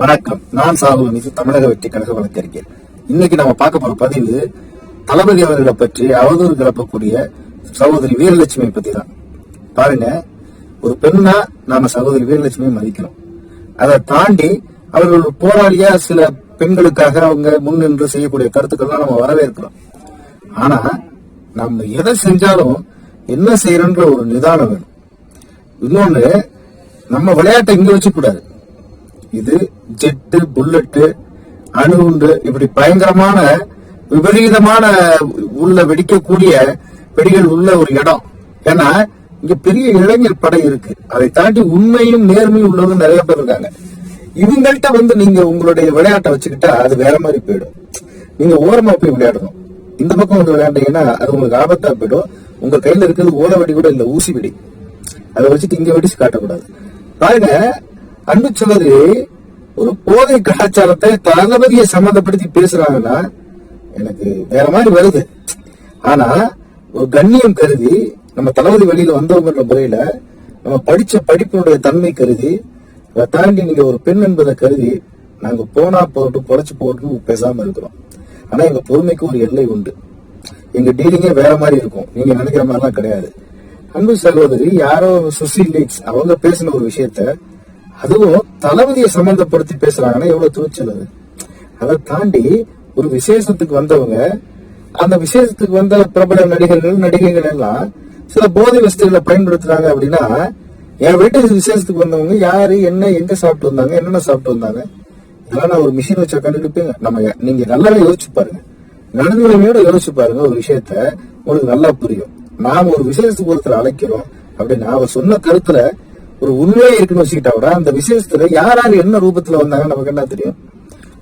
வணக்கம். நான் சாகுல் மீது தமிழக வெற்றி கழக வழக்கறிஞர். இன்னைக்கு நம்ம பார்க்க போற பதிவு தளபதி அவர்களை பற்றி அவதூறு கிளப்பக்கூடிய சகோதரி வீரலட்சுமி பத்தி தான் பாருங்க ஒரு பெண்ணா நாம சகோதரி வீரலட்சுமியை மதிக்கிறோம். அதை தாண்டி அவர்கள் போராளியா சில பெண்களுக்காக அவங்க முன் நின்று செய்யக்கூடிய கருத்துக்கள்லாம் நம்ம வரவேற்கிறோம். ஆனா நம்ம எதை செஞ்சாலும் என்ன செய்யறன்ற ஒரு நிதானம் வேணும். இன்னொன்னு நம்ம விளையாட்டை இங்க வச்சுக்கூடாது. இது ஜெட்டு புல்லட்டு அணுகுண்டு இப்படி பயங்கரமான விபரீதமான உள்ள வெடிக்கக்கூடிய வெடிகள் உள்ள ஒரு இடம். ஏன்னா இங்க பெரிய இளைஞர் படை இருக்கு. அதை தாண்டி உண்மையும் நேர்மையும் உள்ளவங்க நிறைய பேர் இருக்காங்க. இவங்கள்ட்ட வந்து நீங்க உங்களுடைய விளையாட்டை வச்சுக்கிட்டா அது வேற மாதிரி போயிடும். நீங்க ஓரமா போய் விளையாடணும். இந்த பக்கம் வந்து விளையாண்டீங்கன்னா அது உங்களுக்கு ஆபத்தா போயிடும். உங்க கையில இருக்கிறது ஓலை வெடி கூட இல்ல ஊசி வெடி. அதை வச்சுட்டு இங்க வெடிச்சு காட்டக்கூடாது. பாருங்க அன்பு சகோதரி ஒரு போதை கலாச்சாரத்தை தளபதியை சம்மந்தப்படுத்தி பேசுறாங்கன்னா எனக்கு வேற மாதிரி வருது. ஆனா ஒரு கண்ணியம் கருதி நம்ம தளபதி வழியில வந்தவங்கிற முறையில நம்ம படிச்ச படிப்பினுடைய தன்மை கருதி அதை தாண்டி நீங்க ஒரு பெண் என்பதை கருதி நாங்க போனா போட்டு பொழைச்சு போட்டு பேசாம இருக்கிறோம். ஆனா எங்க பொறுமைக்கு ஒரு எல்லை உண்டு. எங்க டீலிங்கே வேற மாதிரி இருக்கும். நீங்க நினைக்கிற மாதிரிலாம் கிடையாது. அன்பு சகோதரி யாரோ சுசி லீக்ஸ் அவங்க பேசின ஒரு விஷயத்த அதுவும் தளபதியை சம்பந்தப்படுத்தி பேசுறாங்கன்னா எவ்வளவு துணிச்சல் அது. அதை தாண்டி ஒரு விசேஷத்துக்கு வந்தவங்க அந்த விசேஷத்துக்கு வந்த பிரபல நடிகர்கள் நடிகைகள் எல்லாம் சில போதை வசதிகளை பயன்படுத்துறாங்க அப்படின்னா என் வீட்டு விசேஷத்துக்கு வந்தவங்க யாரு என்ன எங்க சாப்பிட்டு வந்தாங்க என்னென்ன சாப்பிட்டு வந்தாங்க? இதெல்லாம் நான் ஒரு மிஷின் வச்சா கண்டுபிடிப்பேங்க. நம்ம நீங்க நல்லாவே யோசிச்சு பாருங்க. நடுநிலைமையோட யோசிச்சு பாருங்க ஒரு விஷயத்த உங்களுக்கு நல்லா புரியும். நாம ஒரு விசேஷத்துக்கு ஒருத்தர் அழைக்கிறோம் அப்படின்னு அவர் சொன்ன கருத்துல ஒரு உண்மையே இருக்குன்னு வச்சுக்கிட்டா கூட அந்த விசேஷத்துல யார் யார் என்ன ரூபத்துல வந்தாங்க நமக்கு என்ன தெரியும்?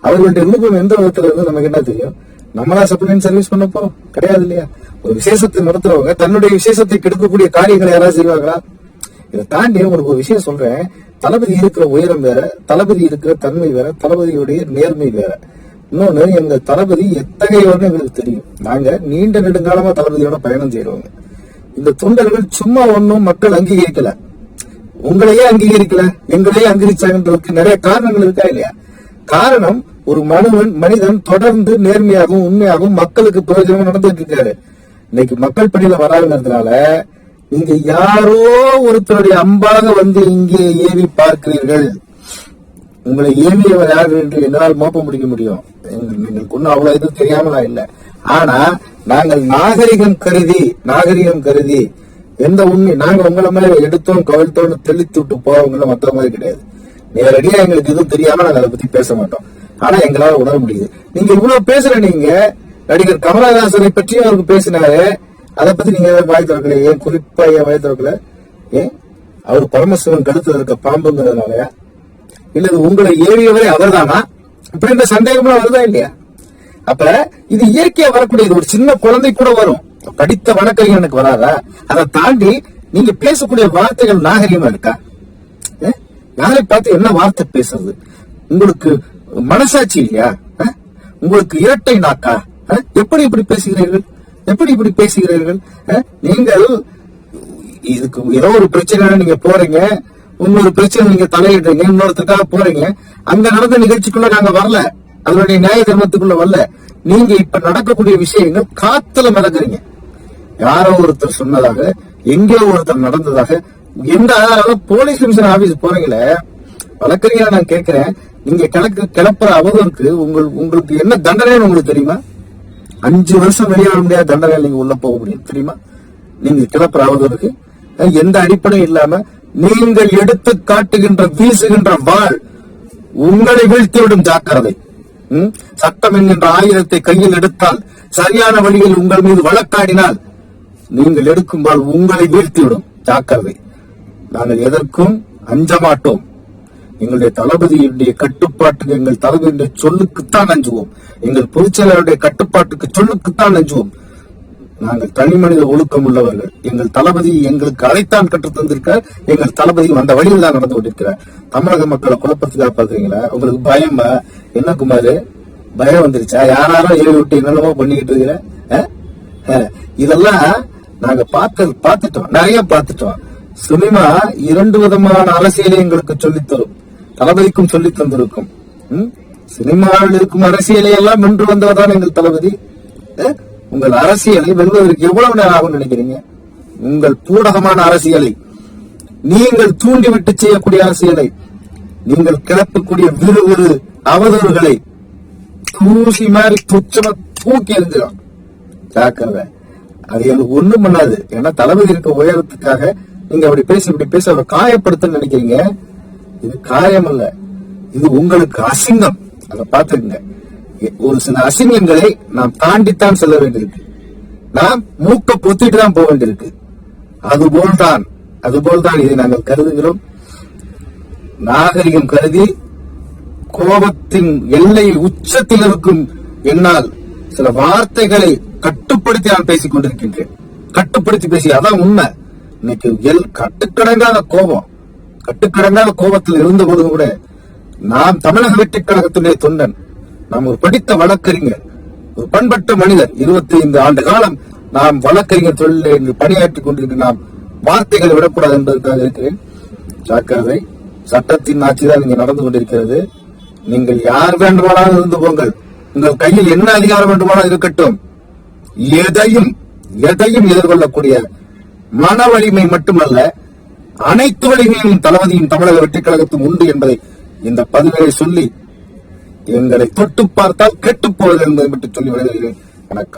அவர்களுடைய ரூபம் எந்த விதத்துல இருந்து நமக்கு என்ன தெரியும்? நம்மளா சப்ளைன் சர்வீஸ் பண்ண போறோம். கிடையாது இல்லையா? ஒரு விசேஷத்தை நடத்துறவங்க தன்னுடைய விசேஷத்தை கெடுக்கக்கூடிய காரியங்களை யாராவது செய்வாங்களா? இதை தாண்டி உங்களுக்கு ஒரு விஷயம் சொல்றேன். தளபதி இருக்கிற உயரம் வேற தளபதி இருக்கிற தன்மை வேற தளபதியுடைய நேர்மை வேற. இன்னொன்னு எங்க தளபதி எத்தகையவர்னு எங்களுக்கு தெரியும். நாங்க நீண்ட நெடுங்காலமா தளபதியோட பயணம் செய்யறவங்க இந்த தொண்டர்கள் சும்மா ஒன்னும் மக்கள் அங்கீகரிக்கல. உங்களையே அங்கீகரிக்கல எங்களையே அங்கீகரிச்சாங்கன்றதுக்கு நிறைய காரணங்கள் இருக்கா இல்லையா? காரணம் ஒரு மனுவன் மனிதன் தொடர்ந்து நேர்மையாகவும் உண்மையாகவும் மக்களுக்கு பிரயோஜனம் நடந்துட்டு இருக்காரு இன்னைக்கு மக்கள் பணியில வராதுங்கிறதுனால நீங்க யாரோ ஒருத்தருடைய அம்பாக வந்து இங்கே ஏவி பார்க்கிறீர்கள். உங்களை ஏவியவர் யார் என்று என்னால் மோப்ப முடிக்க முடியும். எங்க- எங்களுக்கு ஒன்றும் அவ்வளவு எதுவும் தெரியாமலா இல்ல. ஆனா நாங்கள் நாகரிகம் கருதி நாகரிகம் கருதி எந்த உண்மை? நாங்க உங்களை மேல எடுத்தோம் கவிழ்த்தோம்னு தெளித்து விட்டு போறவங்கள மத்த மாதிரி கிடையாது. நேரடியா எங்களுக்கு எதுவும் தெரியாம நாங்க அதை பத்தி பேச மாட்டோம். ஆனா எங்களால உணர முடியுது. நீங்க இவ்வளவு பேசுற நீங்க நடிகர் கமலஹாசனை பற்றி அவருக்கு பேசினாரு. அதை பத்தி நீங்க ஏதாவது வாய் திறக்கல ஏன் குறிப்பா ஏன் வாய் திறக்கல? ஏன்? அவர் பரமசிவன் கழுத்துல இருக்க பாம்புங்கிறதுனாலயா இல்ல இது உங்களை ஏவியவரே அவர்தானா? அப்படின்ற சந்தேகம்லாம் வருதா இல்லையா? அப்ப இது இயற்கையா வரக்கூடியது ஒரு சின்ன குழந்தை கூட வரும். படித்த வழக்கறிஞர் எனக்கு வராதா. அதை தாண்டி நீங்க பேசக்கூடிய வார்த்தைகள் நாகரிகமா இருக்கா? யாரை பார்த்து என்ன வார்த்தை பேசுறது? உங்களுக்கு மனசாட்சி இல்லையா? உங்களுக்கு இரட்டை நாக்கா? எப்படி இப்படி பேசுகிறீர்கள்? எப்படி இப்படி பேசுகிறீர்கள்? நீங்கள் இதுக்கு ஏதோ ஒரு பிரச்சனை நீங்க போறீங்க. இன்னொரு பிரச்சனை நீங்க தலையிடுறீங்க. இன்னொருத்தருக்காக போறீங்க. அங்க நடந்த நிகழ்ச்சிக்குள்ள நாங்க வரல. அதனுடைய நியாய தர்மத்துக்குள்ள வரல. நீங்க இப்ப நடக்கக்கூடிய விஷயங்கள் காத்துல மிதக்குறீங்க. யாரோ ஒருத்தர் சொன்னதாக எங்கேயோ ஒருத்தர் நடந்ததாக எந்த ஆதாரம் போலீஸ் கமிஷன் ஆபீஸ் போறீங்களே? வழக்கறிஞரா நான் கேட்கிறேன் நீங்க கிளக்கு கிளப்புற அவதற்கு உங்கள் உங்களுக்கு என்ன தண்டனைன்னு உங்களுக்கு தெரியுமா? அஞ்சு வருஷம் வெளியே வர முடியாத தண்டனை நீங்க உள்ள போக முடியும் தெரியுமா? நீங்க கிளப்புற அவதற்கு எந்த அடிப்படையும் இல்லாம நீங்கள் எடுத்து காட்டுகின்ற வீசுகின்ற வாழ் உங்களை வீழ்த்திவிடும் ஜாக்கிரதை. சட்டம் என்கின்ற ஆயுதத்தை கையில் எடுத்தால் சரியான வழியில் உங்கள் மீது வழக்காடினால் நீங்கள் எடுக்கும் வாள் உங்களை வீழ்த்திவிடும். ஜாக்கிரதை. நாங்கள் எதற்கும் அஞ்ச மாட்டோம் எங்களுடைய தளபதியுடைய கட்டுப்பாட்டுக்கு எங்கள் தளபதியுடைய சொல்லுக்குத்தான் அஞ்சுவோம். எங்கள் பொதுச்செயலாளருடைய கட்டுப்பாட்டுக்கு சொல்லுக்குத்தான் அஞ்சுவோம். நாங்கள் தனி மனித ஒழுக்கம் உள்ளவர்கள். எங்கள் தளபதி எங்களுக்கு அதைத்தான் கற்று தந்திருக்க எங்கள் தளபதி அந்த வழியில் தான் நடந்து கொண்டிருக்கிறார். தமிழக மக்களை குழப்பத்துக்காக பாக்குறீங்களா உங்களுக்கு பயமா? என்ன குமாரு? பயம் வந்துருச்சா? யாராரோ ஏறி விட்டு என்னென்னமோ பண்ணிக்கிட்டு இருக்கிற அஹ். இதெல்லாம் நாங்க பார்த்து பார்த்துட்டோம். நிறைய பார்த்துட்டோம். சினிமா இரண்டு விதமான அரசியலை எங்களுக்கு சொல்லித் தரும் தளபதிக்கும் சொல்லி தந்திருக்கும். சினிமாவில் இருக்கும் அரசியலை எல்லாம் வென்று வந்தவர்தான் எங்கள் தளபதி. உங்கள் அரசியலை வெல்வதற்கு எவ்வளவு நேரம் ஆகும் நினைக்கிறீங்க? உங்கள் பூடகமான அரசியலை. நீங்கள் தூண்டிவிட்டு செய்யக்கூடிய அரசியலை. நீங்கள் கிளப்பக்கூடிய விறுவிறு அவதூறுகளை. தூசி மாதிரி துச்சமா தூக்கி எறிஞ்சிடும் ஜாக்கிரதை. அது எனக்கு ஒண்ணும் பண்ணாது. ஏன்னா தளபதி இருக்க உயரத்துக்காக நீங்க அப்படி பேசி இப்படி பேச அவரை காயப்படுத்தன்னு நினைக்கிறீங்க. இது காயம் அல்ல. இது உங்களுக்கு அசிங்கம். அதை பார்த்துக்குங்க. ஒரு சில அசிங்கங்களை நாம் தாண்டித்தான் செல்ல வேண்டியிருக்கு. நாம் மூக்க பொத்திட்டு தான் போக வேண்டியிருக்கு. அதுபோல்தான். அதுபோல்தான் இதை நாங்கள் கருதுகிறோம். நாகரிகம் கருதி கோபத்தின் எல்லை உச்சத்தில் இருக்கும் என்னால் சில வார்த்தைகளை கட்டுப்படுத்தி நான் பேசிக் கொண்டிருக்கின்றேன். கட்டுப்படுத்தி பேசி அதான் உண்மை. இன்னைக்கு எல் கட்டுக்கடங்காத கோபம். கட்டுக்கடங்காத கோபத்தில் இருந்த இருந்தபோது கூட நாம் தமிழக வெற்றிக் கழகத்தினுடைய தொண்டன். நாம் ஒரு படித்த வழக்கறிஞர் ஒரு பண்பட்ட மனிதர். இருபத்தி ஐந்து ஆண்டு காலம் நாம் வழக்கறிஞர் தொழிலில் இன்று பணியாற்றிக் கொண்டிருக்கிற நாம் வார்த்தைகளை விடக்கூடாது என்பதற்காக இருக்கிறேன். ஜாக்கிரதை சட்டத்தின் ஆட்சிதான் இங்க நடந்து கொண்டிருக்கிறது. நீங்கள் யார் வேண்டுமானாலும் இருந்து போங்கள். உங்கள் கையில் என்ன அதிகாரம் வேண்டுமானாலும் இருக்கட்டும். எதையும் எதையும் எதிர்கொள்ளக்கூடிய மன வலிமை மட்டுமல்ல அனைத்து வலிமையும் தளபதியும் தமிழக வெற்றிக் கழகத்தும் உண்டு என்பதை இந்த பதிவுகளை சொல்லி எங்களை தொட்டு பார்த்தால் கெட்டுப் போவது என்பதை மட்டும் சொல்லி வருகிறேன் வணக்கம்.